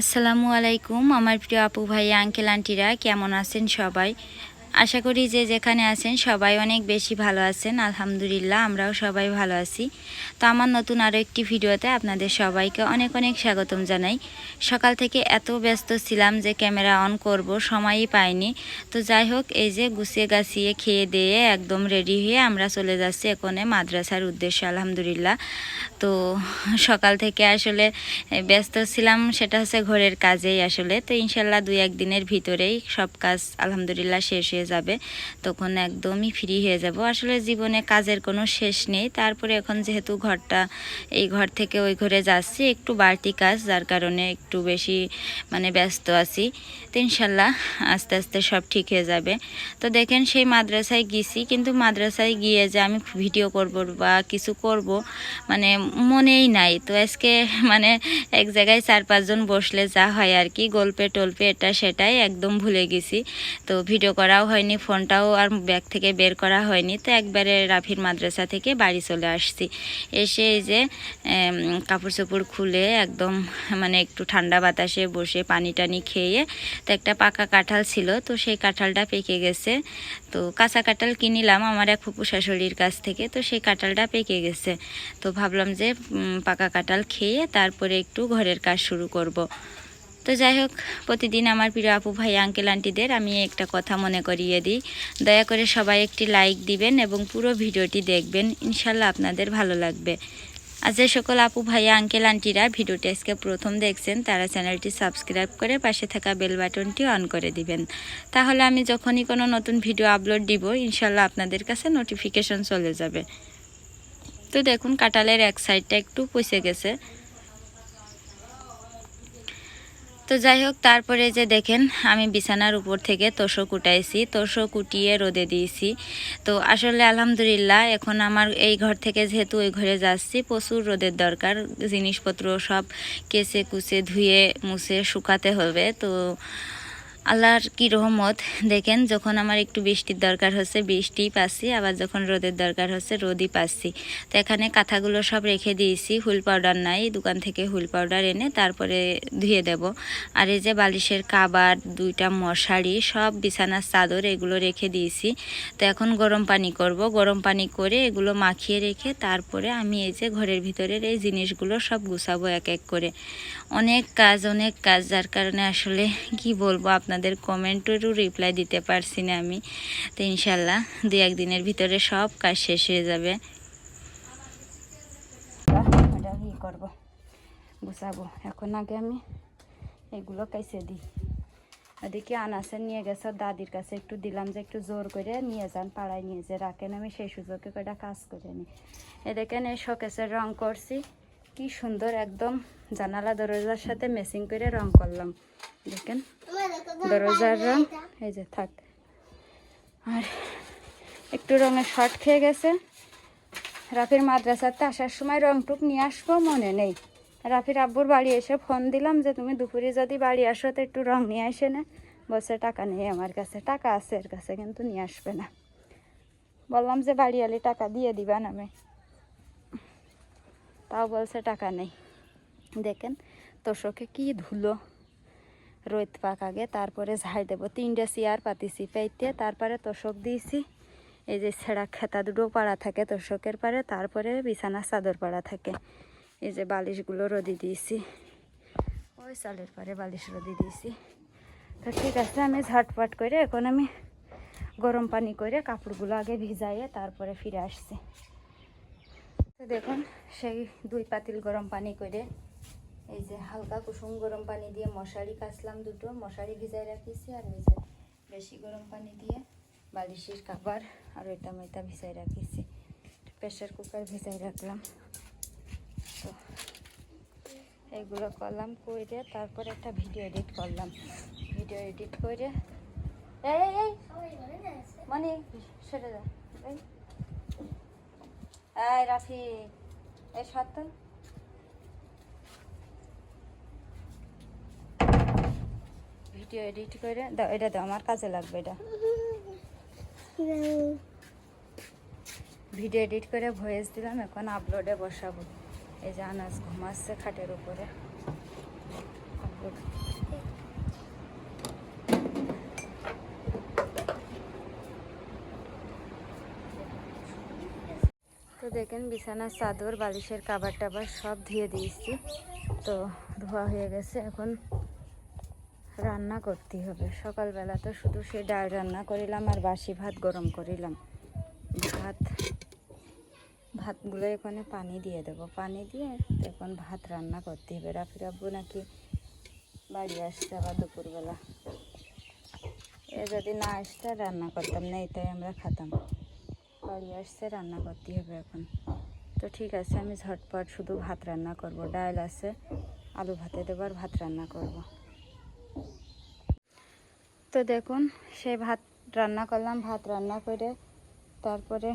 আসসালামু আলাইকুম আমার প্রিয় আপু ভাই আঙ্কেল আন্টিরা কেমন আছেন সবাই? আশা করি যে যেখানে আছেন সবাই অনেক বেশি ভালো আছেন, আলহামদুলিল্লাহ, আমরাও সবাই ভালো আছি। তো আমার নতুন আরও একটি ভিডিওতে আপনাদের সবাইকে অনেক অনেক স্বাগতম জানাই। সকাল থেকে এত ব্যস্ত ছিলাম যে ক্যামেরা অন করব, সময়ই পাইনি। তো যাই হোক, এই যে গুছিয়ে গাছিয়ে খেয়ে দিয়ে একদম রেডি হয়ে আমরা চলে যাচ্ছি এখানে মাদ্রাসার উদ্দেশ্যে, আলহামদুলিল্লাহ। তো সকাল থেকে আসলে ব্যস্ত ছিলাম, সেটা হচ্ছে ঘরের কাজেই আসলে। তো ইনশাল্লাহ দুই একদিনের ভিতরেই সব কাজ আলহামদুলিল্লাহ শেষ হয়ে যাবে, তখন একদমই ফ্রি হয়ে যাব। আসলে জীবনে কাজের কোনো শেষ নেই। তারপরে এখন যেহেতু ঘরটা, এই ঘর থেকে ওই ঘরে যাচ্ছি, একটু বাড়তি কাজ, যার কারণে একটু বেশি মানে ব্যস্ত আছি। তো ইনশাল্লাহ আস্তে আস্তে সব ঠিক হয়ে যাবে। তো দেখেন সেই মাদ্রাসায় গিয়েছি কিন্তু মাদ্রাসায় গিয়ে যে আমি ভিডিও করব বা কিছু করব মানে মনেই নাই। তো আজকে মানে এক জায়গায় চার পাঁচজন বসলে যা হয় আর কি, গল্পে টল্পে এটা সেটাই একদম ভুলে গেছি। তো ভিডিও করাও হয়নি, ফোনটাও আর ব্যাগ থেকে বের করা হয়নি। তো একবারে রাফির মাদ্রাসা থেকে বাড়ি চলে আসছি। এসে এই যে কাপড় চোপড় খুলে একদম মানে একটু ঠান্ডা বাতাসে বসে পানি টানি খেয়ে, তো একটা পাকা কাঁঠাল ছিল, তো সেই কাঁঠালটা পেকে গেছে। তো কাঁচা কাঁঠাল কিনিলাম আমার এক ফুপু শাশুড়ির কাছ থেকে, তো সেই কাঁঠালটা পেকে গেছে। তো ভাবলাম যে পাকা কাঁঠাল খেয়ে তারপরে একটু ঘরের কাজ শুরু করব। তো যাই হোক, প্রতিদিন আমার প্রিয় আপু ভাই আঙ্কেল আন্টিদের আমি একটা কথা মনে করিয়ে দিই। দয়া করে সবাই একটি লাইক দিবেন এবং পুরো ভিডিওটি দেখবেন। ইনশাল্লাহ আপনাদের ভালো লাগবে। আর যে সকল আপু ভাইয়া আঙ্কেল আন্টিরা ভিডিওটি আজকে প্রথম দেখছেন, তারা চ্যানেলটি সাবস্ক্রাইব করে পাশে থাকা বেল বাটনটি অন করে দিবেন। তাহলে আমি যখনই কোনো নতুন ভিডিও আপলোড দিব, ইনশাল্লাহ আপনাদের কাছে নোটিফিকেশন চলে যাবে। তো দেখুন কাটালের এক সাইডটা একটু পচে গেছে। তো যাই হোক, তারপরে যে দেখেন, আমি বিছানার উপর থেকে তোষক কুটাইছি তোষক কুটিয়ে রোদে দিয়েছি। তো আসলে আলহামদুলিল্লাহ, এখন আমার এই ঘর থেকে যেহেতু ওই ঘরে যাচ্ছি, প্রচুর রোদের দরকার। জিনিসপত্র সব কেচে কুচে ধুয়ে মুছে শুকাতে হবে। তো আল্লাহর কি রহমত? দেখেন, যখন আমার একটু বৃষ্টির দরকার হচ্ছে বৃষ্টিই পাচ্ছি, আবার যখন রোদের দরকার হচ্ছে, রোদই পাচ্ছি। তো এখানে কাঁথাগুলো সব রেখে দিয়েছি, হুল পাউডার নাই, দোকান থেকে হুল পাউডার এনে তারপরে ধুয়ে দেব। আর এই যে বালিশের কাবার দুইটা মশারি, সব বিছানার চাদর, এগুলো রেখে দিয়েছি। তো এখন গরম পানি করব। গরম পানি করে এগুলো মাখিয়ে রেখে তারপরে আমি এই যে ঘরের ভিতরের এই জিনিসগুলো সব গুছাবো এক এক করে। অনেক কাজ অনেক কাজ, যার কারণে আসলে কি বলব, আপনাদের কমেন্টেরও রিপ্লাই দিতে পারছি না আমি। তো ইনশাল্লাহ দু একদিনের ভিতরে সব কাজ শেষ হয়ে যাবে। ওটা করব? গুছাবো। এখন আগে আমি এগুলো কাইসে দিই। ওদিকে আনাসে নিয়ে গেছে, দাদির কাছে একটু দিলাম যে একটু জোর করে নিয়ে যান, পাড়ায় নিয়ে যে রাখেন, আমি সেই সুযোগে কয়টা কাজ করে নিই। এ দেখেন এই শোকেসের রং করছি। কি সুন্দর একদম জানালা দরজার সাথে মেসিং করে রং করলাম। দেখেন, দরজার রং, এই যে, থাক। আর একটু রঙের শর্ট খেয়ে গেছে। রাফির মাদ্রাসাতে আসার সময় রংটুক নিয়ে আসব মনে নেই। রাফির আব্বুর বাড়ি এসে ফোন দিলাম যে, তুমি দুপুরে যদি বাড়ি আসো তো একটু রং নিয়ে আসে না? বলছে, টাকা নেই আমার কাছে, টাকা আছে এর কাছে, কিন্তু নিয়ে আসবে না। বললাম যে বাড়ি আলি টাকা দিয়ে দিবা আমি তাও বলছে টাকা নেই। দেখেন, তোষকে কি ধুলো। রোদ পাক আগে, তারপরে ঝাড় দেবো। তিনটা চেয়ার পাতিছি পেইতে, তারপরে তোষক দিয়েছি। এই যে ছেঁড়া খেতা দুটো পাড়া থাকে তোষকের পারে তারপরে বিছানা চাদর পাড়া থাকে। এই যে বালিশগুলো রদি দিয়েছি। ওই চালের পারে বালিশ রদি দিয়েছি। তো ঠিক আছে, আমি ঝটপট করে এখন আমি গরম পানি করে কাপড়গুলো আগে ভিজাইয়ে তারপরে ফিরে আসছি। তো দেখুন সেই দুই পাতিল গরম পানি করে এই যে হালকা কুসুম গরম পানি দিয়ে মশারি কাচলাম দুটো মশারি ভিজাই রাখিছি আর নিজে বেশি গরম পানি দিয়ে বালিশের কাবার আর ওইটা মেটা ভিজাই রাখিছি। প্রেশার কুকার ভিজাই রাখলাম। তো এইগুলো করলাম করে তারপর একটা ভিডিও এডিট করলাম। ভিডিও এডিট করে এই এই, এই! মানে সেটা যা। এই রাফি, এই সত্য ভিডিও এডিট করে দাও, এটা দাও, আমার কাজে লাগবে এটা। ভিডিও এডিট করে ভয়েস দিলাম, এখন আপলোডে বসাবো। এই যে আনাজ ঘুমাচ্ছে খাটের উপরে। আপলোড দেখেন বিছানার চাদর, বালিশের কাবার টাবার সব ধুয়ে দিয়েছি। তো ধোয়া হয়ে গেছে, এখন রান্না করতে হবে। সকালবেলা তো শুধু সে ডাল রান্না করিলাম আর বাসি ভাত গরম করিলাম। ভাত, ভাতগুলো এখানে পানি দিয়ে দেবো। পানি দিয়ে এখন ভাত রান্না করতে হবে। রাফি রাব্বু নাকি বাড়ি আসছে আবার দুপুরবেলা। এ যদি না আসতে, রান্না করতাম না, এটাই আমরা খাতাম। বাড়ি আসছে, রান্না করতে হবে এখন। তো ঠিক আছে, আমি ঝটপট শুধু ভাত রান্না করব। ডাল আছে, আলু ভাতে দেবার ভাত রান্না করব। তো দেখুন, সে ভাত রান্না করলাম, ভাত রান্না করে তারপরে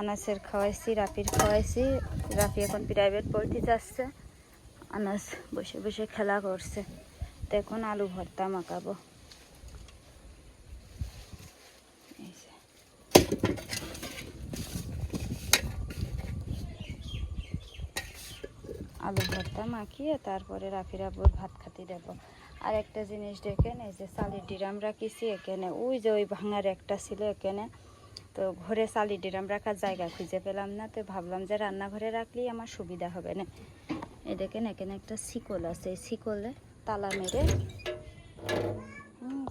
আনাসের খাওয়াইছি, রাফির খাওয়াইছি। রাফি এখন প্রাইভেট পড়তে যাচ্ছে, আনাস বসে বসে খেলা করছে। তো এখন আলু ভর্তা মাখাবো এই যে। আলু ভর্তা মাখিয়ে তারপরে রাফি রাবুর ভাত খাতে দেবো। আর একটা জিনিস দেখেন, এই যে চালের ডিরাম রাখিছি এখানে, ওই যে ওই ভাঙার একটা ছিল এখানে। তো ঘরে চালি ডিরাম রাখার জায়গা খুঁজে পেলাম না, তো ভাবলাম যে রান্নাঘরে রাখলেই আমার সুবিধা হবে না। এই দেখেন, এখানে একটা শিকল আছে, এই শিকলে তালা মেরে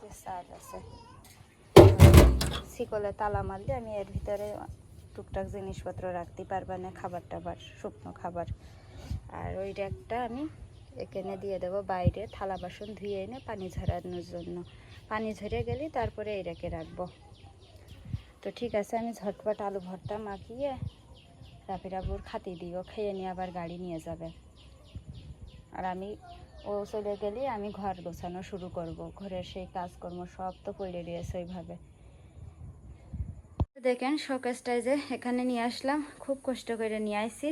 যে আছে। শিকলে তালা মারলে আমি এর ভিতরে টুকটাক জিনিসপত্র রাখতে পারবা না, খাবার টাবার, শুকনো খাবার। আর ওই একটা আমি এখানে দিয়ে দেবো বাইরে, থালা বাসন ধুয়ে এনে পানি ঝরানোর জন্য। পানি ঝরে গেলে তারপরে এই রেখে রাখব। তো ঠিক আছে, আমি ঝটপট আলু ভর্তা মাখিয়ে রাফি রাবুর খাতি দিও, খেয়ে নিয়ে আবার গাড়ি নিয়ে যাবে। আর আমি, ও চলে গেলে আমি ঘর গোছানো শুরু করব। ঘরের সেই কাজকর্ম সব তো পড়ে রয়েছে ওইভাবে। দেখেন, শোকেসটাই যে এখানে নিয়ে আসলাম, খুব কষ্ট করে নিয়ে আসি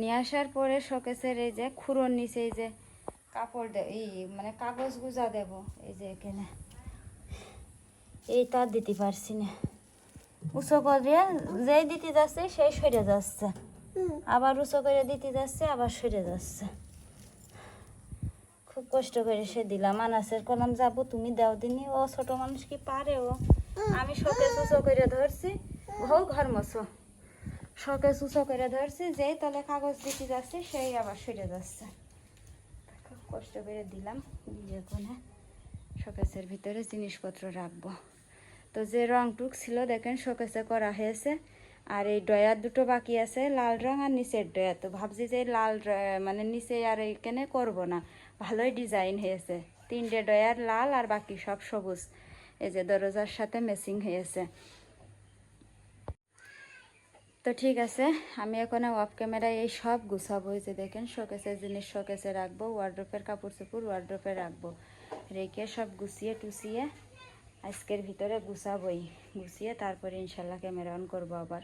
নিয়ে আসার পরে শোকেসের এই যে খুঁড়োর নিচে এই যে কাপড় দে এই মানে কাগজ গুজা দেব। এই যে এখানে। এই তার দিতে পারছি না। উঁচু করে যেই দিতে যাচ্ছে সেই সরে যাচ্ছে। আবার উঁচু করে দিতে যাচ্ছে আবার সরে যাচ্ছে। খুব কষ্ট করে সে দিলাম আনাসের কলাম যাব তুমি দাও দিনি। ও ছোট মানুষ কি পারে ও? আমি শোকে উঁচু করে ধরছি। ঘর ঘর মশো শোকে উঁচু করে ধরছি যেই তলে কাগজ দিতে যাচ্ছে, সেই আবার সরে যাচ্ছে। খুব কষ্ট করে দিলাম দিয়ে কোনে শোকেসের ভিতরে জিনিসপত্র রাখব। তো যে রংটুক ছিল, দেখেন শোকেসে করা হয়েছে। আর এই ডয়ার দুটো বাকি আছে, লাল রং আর নিচের ডয়ার। তো ভাবছি যে লাল মানে নিচে আর এইখানে করব না। ভালোই ডিজাইন হয়েছে। তিনটে ডয়ার লাল আর বাকি সব সবুজ। এই যে দরজার সাথে মেসিং হয়েছে। তো ঠিক আছে, আমি এখন অফ ক্যামেরায় এই সব গুছাবো যে দেখেন শোকেসের জিনিস শোকেসে রাখব ওয়ার্ড্রোপের কাপড় চোপড় ওয়ার্ড্রোপে রাখব। রেখে সব গুছিয়ে টুছিয়ে আজকের ভিতরে গুছাবই, গুছিয়ে তারপরে ইনশাল্লাহ ক্যামেরা অন করব আবার।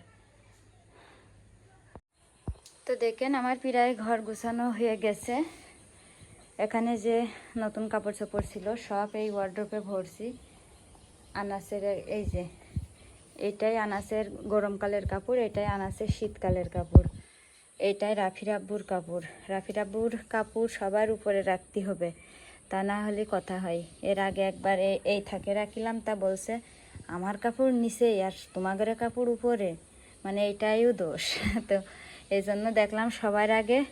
তো দেখেন আমার প্রায় ঘর গুছানো হয়ে গেছে। এখানে যে নতুন কাপড় চোপড় ছিল, সব এই ওয়ার্ড্রোপে ভরছি। আনাসের এই যে এটাই আনাসের গরমকালের কাপড়, এটাই আনাসের শীতকালের কাপড়, এটাই রাফির আব্বুর কাপড়। রাফির আব্বুর কাপড় সবার উপরে রাখতে হবে, তা না হলে কথা হয়। এর আগে একবার এই থাকে রাখিলাম, তা বলছে, আমার কাপড় নিচেই, আর তোমাদের কাপড় উপরে? মানে এটাইও দোষ। তো এই জন্য দেখলাম সবার আগে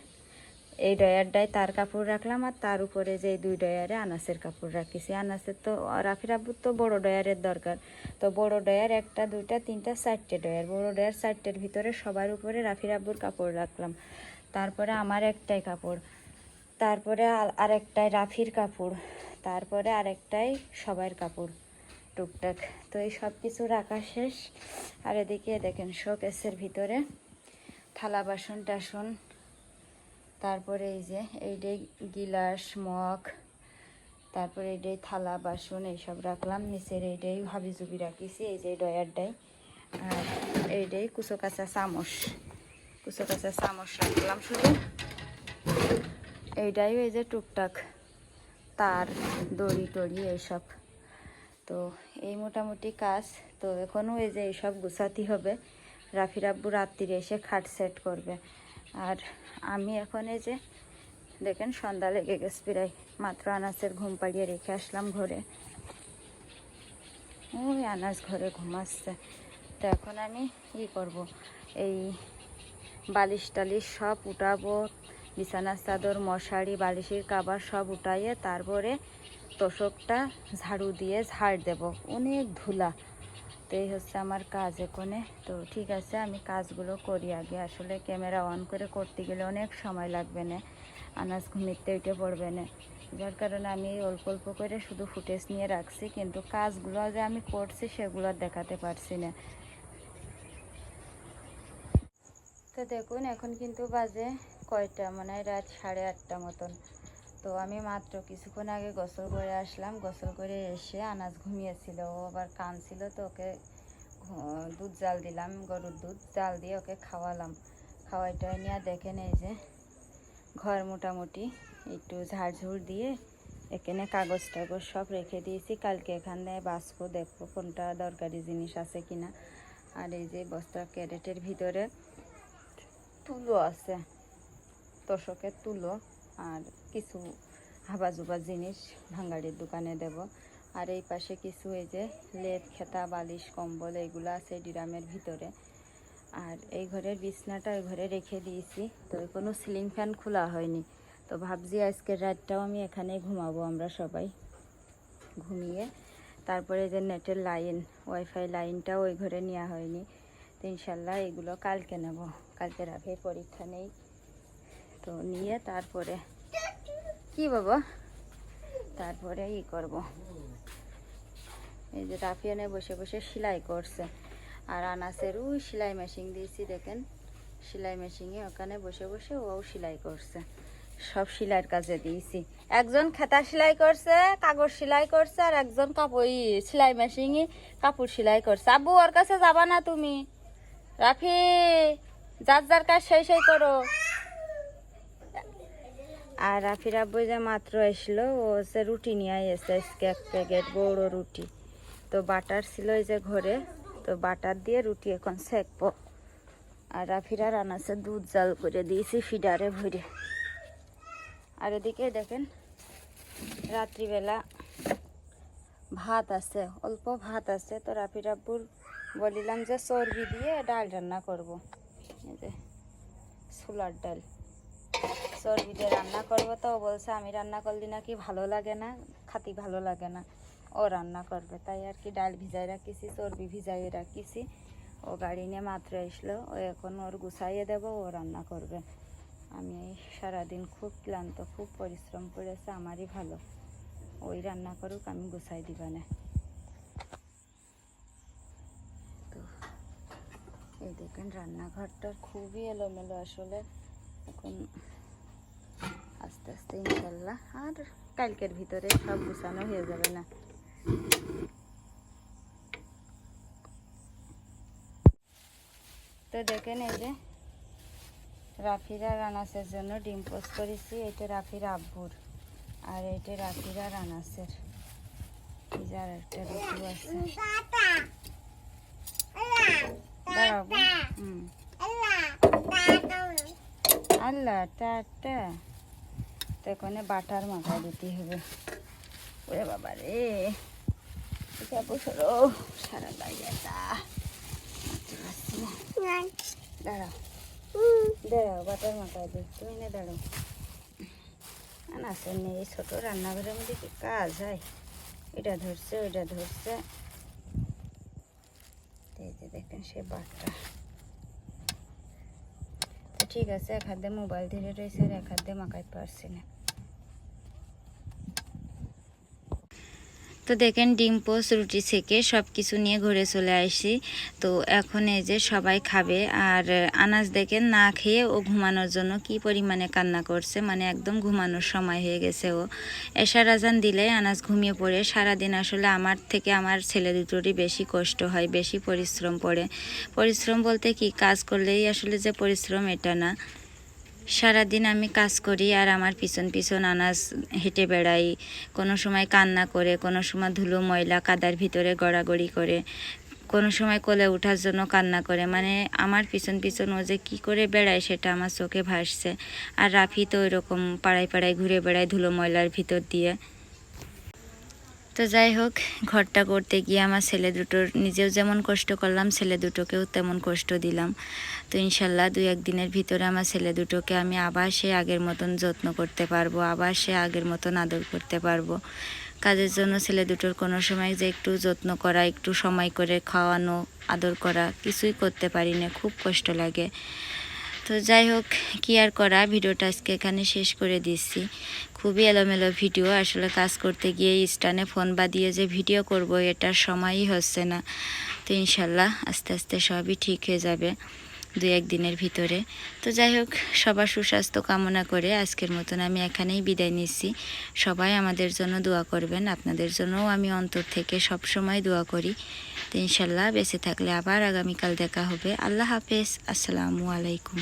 এই ডয়ারটায় তার কাপড় রাখলাম আর তার উপরে যে দুই ডয়ারে আনাসের কাপড় রাখিছি। আনাসের তো, রাফির আব্বুর তো বড় ডয়ারের দরকার। তো বড় ডয়ার একটা, দুইটা, তিনটা, চারটে ডয়ার বড় ডয়ার চারটের ভিতরে সবার উপরে রাফির আব্বুর কাপড় রাখলাম। তারপরে আমার একটাই কাপড়। তারপরে আর- আরেকটাই রাফির কাপড়। তারপরে আরেকটাই সবার কাপড়, টুকটাক। তো এই সব কিছু রাখা শেষ। আর এদিকে দেখেন শোকেসের ভিতরে থালা, বাসন, টাসন তারপরে এই যে এইটাই গিলাস, মগ, তারপরে এইটাই থালা, বাসন এইসব রাখলাম। নিচের এইটাই হাবি জুবি রাখিছি, এই যে ডয়ারটাই আর এইটাই কুচো কাঁচা চামচ, কুচো কাঁচা চামচ রাখলাম শুধু। এইটাই এই যে টুকটাক তার, দড়ি টড়ি এইসব। তো এই মোটামুটি কাজ। তো এখনও এই যে এইসব গুছাতে হবে। রাফির আব্বু রাত্রিরে এসে খাট সেট করবে। আর আমি এখন এই যে দেখেন সন্ধ্যা লেগে গেছে প্রায়। মাত্র আনাসের ঘুম পাড়িয়ে রেখে আসলাম ঘরে। ওই আনাস ঘরে ঘুমাচ্ছে। তো এখন আমি ই করব? এই বালিশ টালিশ সব উঠাবো বিছানার চাদর, মশারি, বালিশের কাবার সব উঠাইয়ে তারপরে তোষকটা ঝাড়ু দিয়ে ঝাড় দেব। অনেক ধুলা। এই হচ্ছে আমার কাজ এখানে তো ঠিক আছে, আমি কাজগুলো করি আগে। আসলে ক্যামেরা অন করে করতে গেলে অনেক সময় লাগবে না। আনাজ ঘুমিতে উঠে পড়বে না। যার কারণে আমি অল্প অল্প করে শুধু ফুটেজ নিয়ে রাখছি, কিন্তু কাজগুলো যে আমি করছি সেগুলো দেখাতে পারছি না। তো দেখুন, এখন কিন্তু বাজে কয়টা? মানে রাত সাড়ে আটটা মতন। তো আমি মাত্র কিছুক্ষণ আগে গোসল করে আসলাম। গোসল করে এসে আনাজ ঘুমিয়েছিল। ও আবার কানছিল তো ওকে দুধ জাল দিলাম, গরুর দুধ জাল দিয়ে ওকে খাওয়ালাম। খাওয়াইটা নিয়ে দেখেন এই যে ঘর মোটামুটি একটু ঝাড়ঝুড় দিয়ে এখানে কাগজ টাগজ সব রেখে দিয়েছি। কালকে এখানে বাঁচবো, দেখব কোনটা দরকারি জিনিস আছে কিনা। আর এই যে বস্তা ক্যারেটের ভিতরে তুলো আছে, তোষকের তুলো। আর কিছু হাবাজুবা জিনিস ভাঙ্গাড়ির দোকানে দেব। আর এই পাশে কিছু এই যে লেপ, খেতা, বালিশ, কম্বল এইগুলো আছে ডিরামের ভিতরে। আর এই ঘরের বিছনাটা ওই ঘরে রেখে দিয়েছি। তো কোনো সিলিং ফ্যান খোলা হয়নি। তো ভাবছি আজকের রাতটাও আমি এখানেই ঘুমাবো আমরা সবাই। ঘুমিয়ে তারপরে যে নেটের লাইন, ওয়াইফাই লাইনটাও ওই ঘরে নেওয়া হয়নি। তো ইনশাল্লাহ এগুলো কালকে নেব। কালকে রাখে পরীক্ষা নেই। তো নিয়ে তারপরে কি বাবা? তারপরে ই করব। এই যে রাফিয়ানে বসে বসে সেলাই করছে। আর আনাসের ওই সেলাই মেশিন দিয়েছি, দেখেন। সেলাই মেশিনে ওখানে বসে বসে ও সেলাই করছে। সব সেলাইয়ের কাজে দিয়েছি। একজন খেতা সেলাই করছে, কাগজ সেলাই করছে, আর একজন কাপড় সেলাই মেশিনে কাপড় সেলাই করছে। আব্বু, ওর কাছে যাবা না তুমি? রাফি, যার যার কাজ সেই সেই করো। আর রাফির আব্বু যে মাত্র এসলো, ও হচ্ছে রুটি নিয়ে এসে আজকে এক প্যাকেট বড় রুটি। তো বাটার ছিল এই যে ঘরে, তো বাটার দিয়ে রুটি এখন সেকবো আর রাফিরা রান্নাছে দুধ জাল করে দিয়েছি ফিডারে ভরে। আর এদিকে দেখেন, রাত্রিবেলা ভাত আছে, অল্প ভাত আছে। তো রাফির আব্বুর বলিলাম যে চর্বি দিয়ে ডাল রান্না করব। এই যে ছোলার ডাল। চর্বি দিয়ে রান্না করব তো বলছে, আমি রান্না করলি নাকি ভালো লাগে না, খাতি ভালো লাগে না। ও রান্না করবে। তাই আর কি ডাল ভিজাই রাখিছি, চর্বি ভিজাই রাখিছি। ও গাড়ি নিয়ে মাত্র আসলো, ও এখন ওর গুছাইয়ে দেবো, ও রান্না করবে। আমি সারাদিন খুব ক্লান্ত, খুব পরিশ্রম করেছে, আমারই ভালো। ওই রান্না করুক, আমি গুছাই দিবা না তো এই দেখেন, রান্নাঘরটা খুবই এলোমেলো আসলে। এখন আস্তে আস্তে ইনশাল্লাহ। আর কালকের ভিতরে সব গুছানো হয়ে যাবে না। তো দেখেন এই যে রাফিরা রানাসের জন্য ডিম পোস্ট করেছি। এটা রাফির আব্বুর। আর এটা রাফিরা রানাসের। এই যে আর একটা রুটি আছে। হুম। আল্লাহ টাটা। তো এখানে বাটার মাখা দিতে হবে। ওরে বাবা রে। এটা বছরও সারা গাইয়াটা দাঁড়াও। দাঁড়াও, বাটার মাথায় দিই তুমি না দাঁড়াও। আনাসের নেই এই ছোটো রান্নাঘরের মধ্যে কি কাজ হয়? এটা ধরছে, ওইটা ধরছে। দেখেন সে বাটটা। ঠিক আছে, এক হাতে মোবাইল ধরে রয়েছে, আর এক হাতে মাখাই পারছি না। তো দেখেন ডিম পোস্ট রুটি থেকে সব কিছু নিয়ে ঘরে চলে আসি তো এখন এই যে সবাই খাবে। আর আনাজ দেখেন না খেয়ে ও ঘুমানোর জন্য কি পরিমাণে কান্না করছে। মানে একদম ঘুমানোর সময় হয়ে গেছে ও। এশার আজান দিলে আনাজ ঘুমিয়ে পড়ে। সারাদিন আসলে আমার থেকে আমার ছেলে দুটোরই বেশি কষ্ট হয়, বেশি পরিশ্রম পড়ে। পরিশ্রম বলতে কি? কাজ করলেই আসলে যে পরিশ্রম এটা না। সারাদিন আমি কাজ করি আর আমার পিছন পিছন আনাজ হেঁটে বেড়াই। কোনো সময় কান্না করে, কোনো সময় ধুলো, ময়লা, কাদার ভিতরে গড়াগড়ি করে। কোনো সময় কোলে ওঠার জন্য কান্না করে। মানে আমার পিছন পিছন ও যে কী করে বেড়ায় সেটা আমার চোখে ভাসছে। আর রাফি তো ওইরকম পাড়ায় পাড়ায় ঘুরে বেড়ায় ধুলো, ময়লার ভিতর দিয়ে। তো যাই হোক, ঘরটা করতে গিয়ে আমার ছেলে দুটোর নিজেও যেমন কষ্ট করলাম, ছেলে দুটোকেও তেমন কষ্ট দিলাম। তো ইনশাল্লাহ দুই একদিনের ভিতরে আমার ছেলে দুটোকে আমি আবার সে আগের মতন যত্ন করতে পারব, আবার সে আগের মতন আদর করতে পারব। কাজের জন্য ছেলে দুটোর কোনো সময় যে একটু যত্ন করা, একটু সময় করে খাওয়ানো, আদর করা কিছুই করতে পারি না, খুব কষ্ট লাগে। তো যাই হোক, কি আর করা, ভিডিওটা আজকে এখানে শেষ করে দিচ্ছি। খুবই এলোমেলো ভিডিও, আসলে কাজ করতে গিয়ে স্টানে ফোন বাদিয়ে যে ভিডিও করব, এটার সময়ই হচ্ছে না। তো ইনশাল্লাহ আস্তে আস্তে সবই ঠিক হয়ে যাবে। দু একদিনের ভিতরে। তো যাই হোক, সবার সুস্বাস্থ্য কামনা করে আজকের মতন আমি এখানেই বিদায় নিচ্ছি। সবাই আমাদের জন্য দোয়া করবেন, আপনাদের জন্যও আমি অন্তর থেকে সব সময় দোয়া করি। তো ইনশাল্লাহ বেঁচে থাকলে আবার আগামীকাল দেখা হবে। আল্লাহ হাফেজ, আসসালামু আলাইকুম।